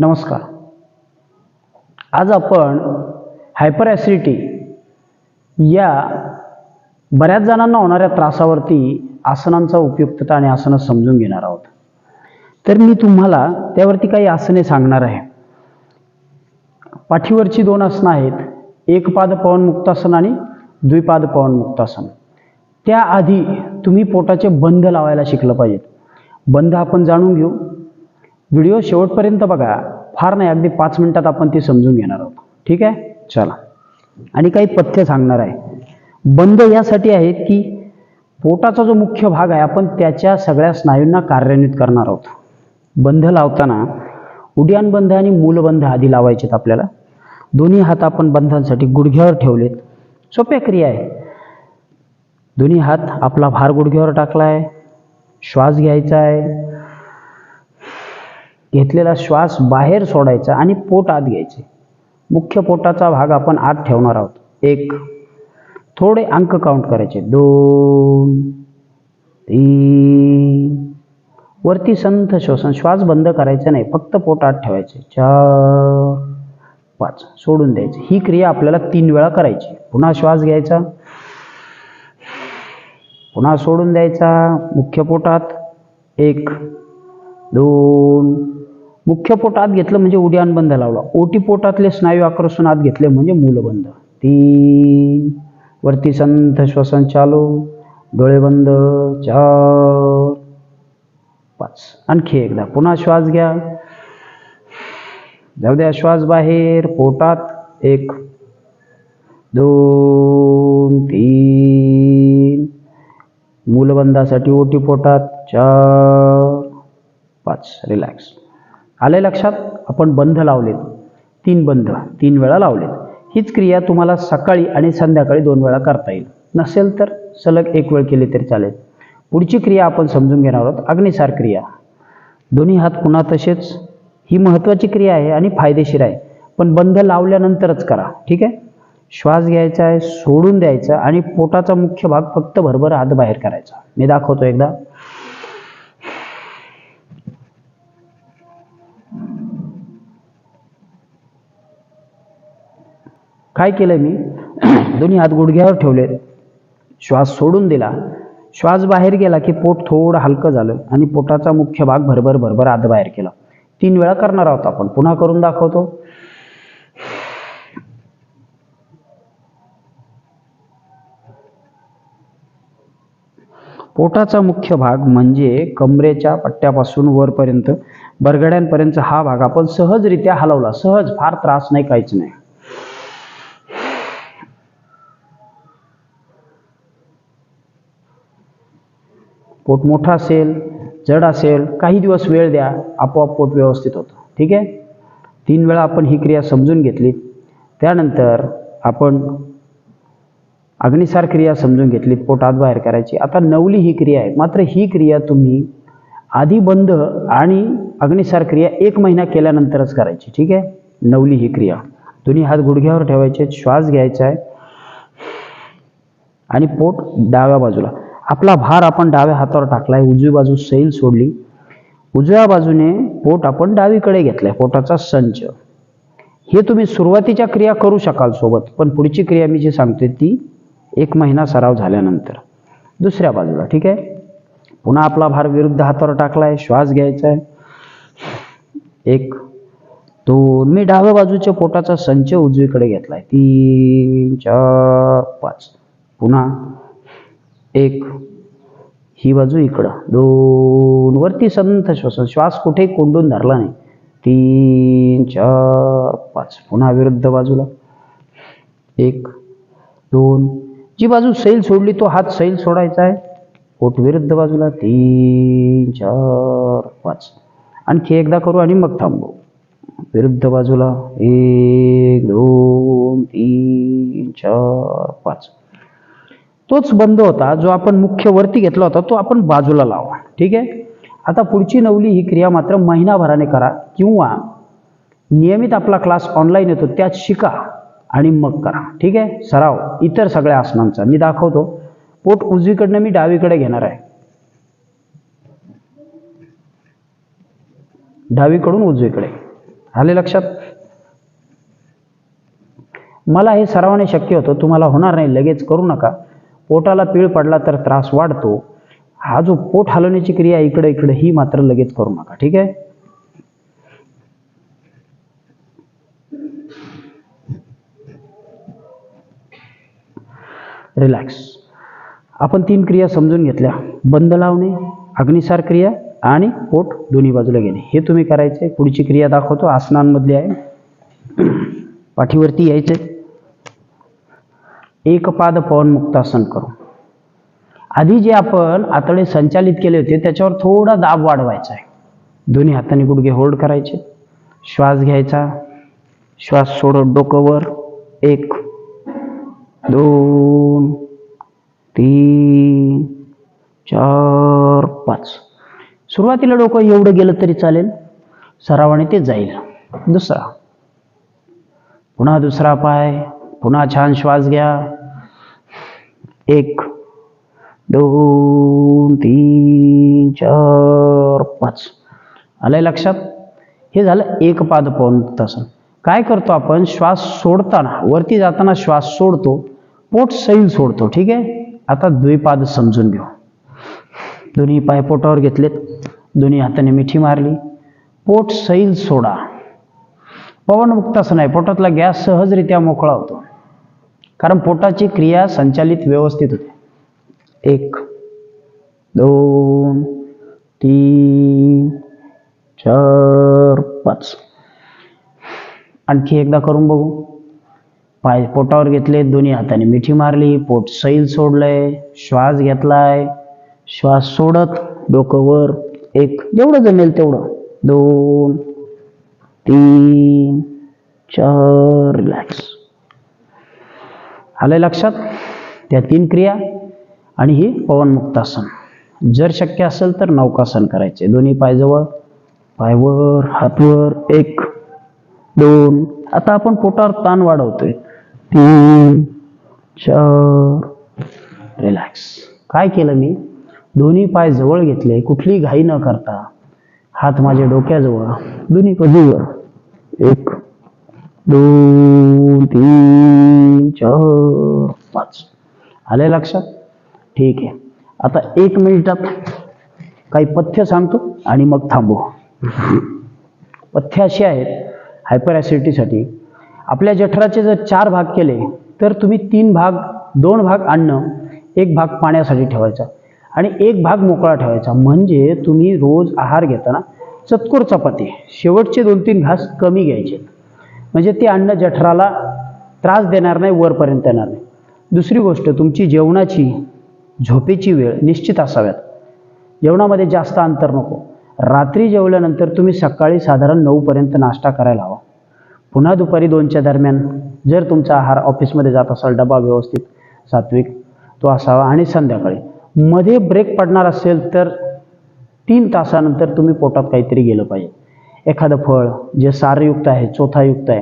नमस्कार. आज आपण हायपर ॲसिडिटी या बऱ्याच जणांना होणाऱ्या त्रासावरती आसनांचा उपयुक्तता आणि आसनं समजून घेणार आहोत. तर मी तुम्हाला त्यावरती काही आसने सांगणार आहे. पाठीवरची दोन आसनं आहेत. एक पाद पवन मुक्तासन आणि द्विपाद पवन मुक्तासन त्याआधी तुम्ही पोटाचे बंध लावायला शिकलं पाहिजेत बंध आपण जाणून घेऊ. व्हिडिओ शेवटपर्यंत बघा. फार नाही अगदी पाच मिनिटात आपण ती समजून घेणार आहोत. ठीक आहे? चला. आणि काही पथ्य सांगणार आहे. बंद यासाठी आहेत की पोटाचा जो मुख्य भाग आहे आपण त्याच्या सगळ्या स्नायूंना कार्यान्वित करणार आहोत. बंध लावताना उड्डाण बंध आणि मूलबंध आधी लावायचेत आपल्याला. दोन्ही हात आपण बंधांसाठी गुडघ्यावर ठेवलेत. सोप्या क्रिया आहे. दोन्ही हात आपला भार गुडघ्यावर टाकला आहे श्वास घ्यायचा आहे. घेतलेला श्वास बाहेर सोडायचा आणि पोट आत घ्यायचे. मुख्य पोटाचा भाग आपण आत ठेवणार आहोत. एक थोडे अंक काउंट करायचे. दोन तीन वरती संथ श्वसन श्वास बंद करायचा नाही फक्त पोट आत ठेवायचे. चार पाच सोडून द्यायचे. ही क्रिया आपल्याला तीन वेळा करायची. पुन्हा श्वास घ्यायचा. पुन्हा सोडून द्यायचा. मुख्य पोटात. एक दोन मुख्य पोट आत घेतलं म्हणजे उड्यान बंद लावला. ओटी पोटातले स्नायू आकर्षण आत घेतले म्हणजे मूलबंद. तीन. वरती संथ श्वसन चालू. डोळे बंद. चार. पाच. आणखी एकदा. पुन्हा श्वास घ्या. जाऊ द्या श्वास बाहेर. पोटात एक. दोन. तीन. मूलबंधासाठी ओटी पोटात. चार. पाच. रिलॅक्स. आले लक्षात? आपण बंध लावलेत. तीन बंध तीन वेळा लावलेत. हीच क्रिया तुम्हाला सकाळी आणि संध्याकाळी दोन वेळा करता येईल. नसेल तर सलग एक वेळ केली तरी चालेल. पुढची क्रिया आपण समजून घेणार आहोत. अग्निसार क्रिया. दोन्ही हात पुन्हा तसेच. ही महत्त्वाची क्रिया आहे आणि फायदेशीर आहे. पण बंध लावल्यानंतरच करा. ठीक आहे? श्वास घ्यायचा आहे सोडून द्यायचा आणि पोटाचा मुख्य भाग फक्त भरभर आत बाहेर करायचा. मी दाखवतो एकदा. काय केलं मी? दोन्ही हात गुडघ्यावर ठेवले श्वास सोडून दिला. श्वास बाहेर गेला की पोट थोडं हलकं झालं आणि पोटाचा मुख्य भाग भरभर भरभर आत बाहेर केला. तीन वेळा करणार आहोत आपण. पुन्हा करून दाखवतो. पोटाचा मुख्य भाग म्हणजे कमरेच्या पट्ट्यापासून वरपर्यंत बरगड्यांपर्यंत हा भाग आपण सहजरित्या हलवला. सहज फार त्रास नाही काहीच नाही. पोट मोठा असेल जड असेल काही दिवस वेळ द्या आपोआप पोट व्यवस्थित होतं. ठीक आहे? तीन वेळा आपण ही क्रिया समजून घेतली. त्यानंतर आपण अग्निसार क्रिया समजून घेतली पोटात बाहेर करायची. आता नवली ही क्रिया आहे. मात्र ही क्रिया तुम्ही आधी बंद आणि अग्निसार क्रिया एक महिना केल्यानंतरच करायची. ठीक आहे? नवली ही क्रिया. दोन्ही हात गुडघ्यावर ठेवायचे श्वास घ्यायचा आहे. आणि पोट डाव्या बाजूला. आपला भार आपण डाव्या हातावर टाकलाय उजवी बाजू सैल सोडली. उजव्या बाजूने पोट आपण डावीकडे घेतलाय पोटाचा संच. हे तुम्ही सुरुवातीच्या क्रिया करू शकाल सोबत पण पुढची क्रिया मी जी सांगते ती एक महिना सराव झाल्यानंतर. दुसऱ्या बाजूला ठीक आहे? पुन्हा आपला भार विरुद्ध हातावर टाकलाय श्वास घ्यायचा आहे एक दोन मी डाव्या बाजूच्या पोटाचा संच उजवीकडे घेतलाय. तीन चार पाच. पुन्हा एक. ही बाजू इकडं. दोन. वरती संथ श्वसन. श्वास कुठे कोंडून धरला नाही. तीन चार पाच. पुन्हा विरुद्ध बाजूला. एक. दोन. जी बाजू सैल सोडली तो हात सैल सोडायचा आहे. पोट विरुद्ध बाजूला. तीन चार पाच. आणखी एकदा करू आणि मग थांबू. विरुद्ध बाजूला. एक दोन तीन चार पाच. तोच बंद होता जो आपण मुख्य वरती घेतला होता तो आपण बाजूला लावा. ठीक आहे? आता पुढची नवली ही क्रिया मात्र महिनाभराने करा किंवा नियमित आपला क्लास ऑनलाईन येतो त्यात शिका आणि मग करा. ठीक आहे? सराव इतर सगळ्या आसनांचा. मी दाखवतो. पोट उजवीकडनं मी डावीकडे घेणार आहे. डावीकडून उजवीकडे. आले लक्षात? मला हे सरावाने शक्य होतं. तुम्हाला होणार नाही. लगेच करू नका. पोटाला पीळ पडला तर त्रास वाढतो. हा जो पोट हलवण्याची क्रिया इकडे इकडे ही मात्र लगेच करू नका ठीक आहे? रिलॅक्स आपण तीन क्रिया समजून घेतल्या. बंद लावणे अग्निसार क्रिया आणि पोट दोन्ही बाजूला घेणे. हे तुम्ही करायचे. पुढची क्रिया दाखवतो. आसनांमधली आहे. पाठीवरती यायचे. एकपाद पवन मुक्तासन करू. आधी जे आपण आतडे संचालित केले होते त्याच्यावर थोडा दाब वाढवायचा आहे. दोन्ही हाताने गुडघे होल्ड करायचे. श्वास घ्यायचा. श्वास सोडत डोकंवर एक दोन तीन चार पाच. सुरुवातीला डोकं एवढं गेलं तरी चालेल. सरावाने ते जाईल. दुसरा. पुन्हा दुसरा पाय. पुन्हा छान श्वास घ्या. एक दोन तीन चार पाच. आलंय लक्षात? हे झालं एक पाद पवन काय करतो आपण? श्वास सोडताना वरती जाताना श्वास सोडतो पोट सैल सोडतो ठीक आहे? आता द्विपाद समजून घेऊ. दोन्ही पाय पोटावर घेतलेत. दोन्ही हाताने मिठी मारली. पोट सैल सोडा. पवनमुक्तासन आहे पोटातला गॅस सहजरित्या मोकळा होतो. कारण पोटाची क्रिया संचालित व्यवस्थित होते. एक दोन तीन चार पाच. आणखी एकदा करून बघू. पाय पोटावर घेतले दोन्ही हाताने. मिठी मारली पोट सैल सोडलंय श्वास घेतलाय. श्वास सोडत डोकं वर. एक जेवढं जमेल तेवढं. दोन तीन चार रिलॅक्स आलंय लक्षात? त्या तीन क्रिया आणि ही पवनमुक्तासन. जर शक्य असेल तर नौकासन करायचे. दोन्ही पायजवळ पायवर हातवर एक दोन. आता आपण पोटावर ताण वाढवतोय. तीन चार. रिलॅक्स काय केलं मी? दोन्ही पाय जवळ घेतले. कुठली घाई न करता हात माझ्या डोक्याजवळ दोन्ही कधीवर एक दोन तीन चार पाच. आले लक्षात? ठीक आहे. आता एक मिनिटात काही पथ्य सांगतो आणि मग थांबू. पथ्य अशी आहेत हायपर ॲसिडिटीसाठी आपल्या जठराचे जर चार भाग केले तर तुम्ही तीन भाग दोन भाग आणणं एक भाग पाण्यासाठी ठेवायचा आणि एक भाग मोकळा ठेवायचा. म्हणजे तुम्ही रोज आहार घेताना चतकोर चपाती शेवटचे दोन तीन घास कमी घ्यायचे. म्हणजे ते अन्न जठराला त्रास देणार नाही वरपर्यंत येणार नाही. दुसरी गोष्ट तुमची जेवणाची झोपेची वेळ निश्चित असाव्यात. जेवणामध्ये जास्त अंतर नको. रात्री जेवल्यानंतर तुम्ही सकाळी साधारण नऊपर्यंत नाश्ता करायला हवा. पुन्हा दुपारी दोनच्या दरम्यान जर तुमचा आहार ऑफिसमध्ये जात असाल डबा व्यवस्थित सात्विक तो असावा आणि संध्याकाळी. मध्ये ब्रेक पडणार असेल तर तीन तासानंतर तुम्ही पोटात काहीतरी गेलं पाहिजे. एखादं फळ जे सारयुक्त आहे चोथायुक्त आहे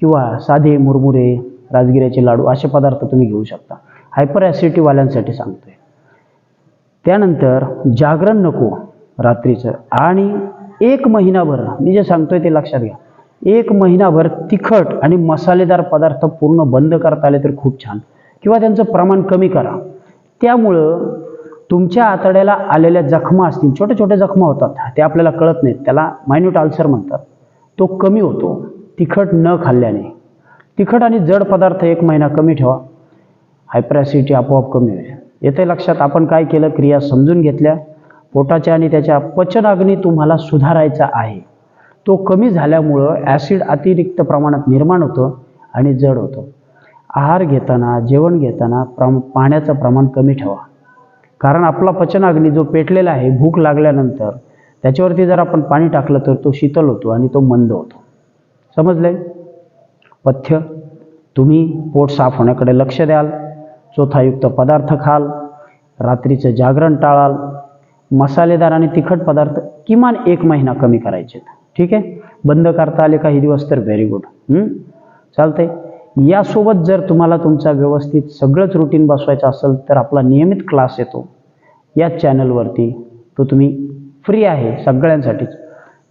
किंवा साधे मुरमुरे राजगिऱ्याचे लाडू असे पदार्थ तुम्ही घेऊ शकता. हायपर ॲसिडिटीवाल्यांसाठी सांगतोय. त्यानंतर जागरण नको रात्रीचं. आणि एक महिनाभर मी जे सांगतोय ते लक्षात घ्या. एक महिनाभर तिखट आणि मसालेदार पदार्थ पूर्ण बंद करता आले तर खूप छान. किंवा त्यांचं प्रमाण कमी करा. त्यामुळं तुमच्या आतड्याला आलेल्या जखमा असतील छोटे छोटे जखमा होतात ते आपल्याला कळत नाहीत. त्याला मायन्यूट अल्सर म्हणतात. तो कमी होतो तिखट न खाल्ल्याने. तिखट आणि जड पदार्थ एक महिना कमी ठेवा. हायप्रॅसिटी आपोआप कमी होईल. येते लक्षात आपण काय केलं? क्रिया समजून घेतल्या. पोटाच्या आणि त्याच्या पचनाग्नी तुम्हाला सुधारायचा आहे. तो कमी झाल्यामुळं ॲसिड अतिरिक्त प्रमाणात निर्माण होतं आणि जड होतं. आहार घेताना जेवण घेताना प्रम पाण्याचं प्रमाण कमी ठेवा. कारण आपला पचनाग्नी जो पेटलेला आहे भूक लागल्यानंतर त्याच्यावरती जर आपण पाणी टाकलं तर तो शीतल होतो आणि तो मंद होतो. समजले पथ्य. तुम्ही पोट साफ होण्याकडे लक्ष द्याल चोथायुक्त पदार्थ खाल रात्रीचं जागरण टाळाल मसालेदार आणि तिखट पदार्थ किमान एक महिना कमी करायचे ठीक आहे? बंद करता आले काही दिवस तर व्हेरी गुड चालतंय? यासोबत जर तुम्हाला तुमचा व्यवस्थित सगळंच रुटीन बसवायचं असेल तर आपला नियमित क्लास येतो. याच चॅनलवरती तो तुम्ही फ्री आहे सगळ्यांसाठीच.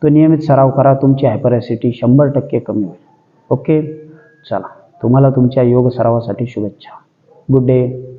तो नियमित सराव करा तुमची हायपरॅसिटी शंभर टक्के कमी होईल. ओके चला. तुम्हाला तुमच्या योग सरावासाठी शुभेच्छा. Good day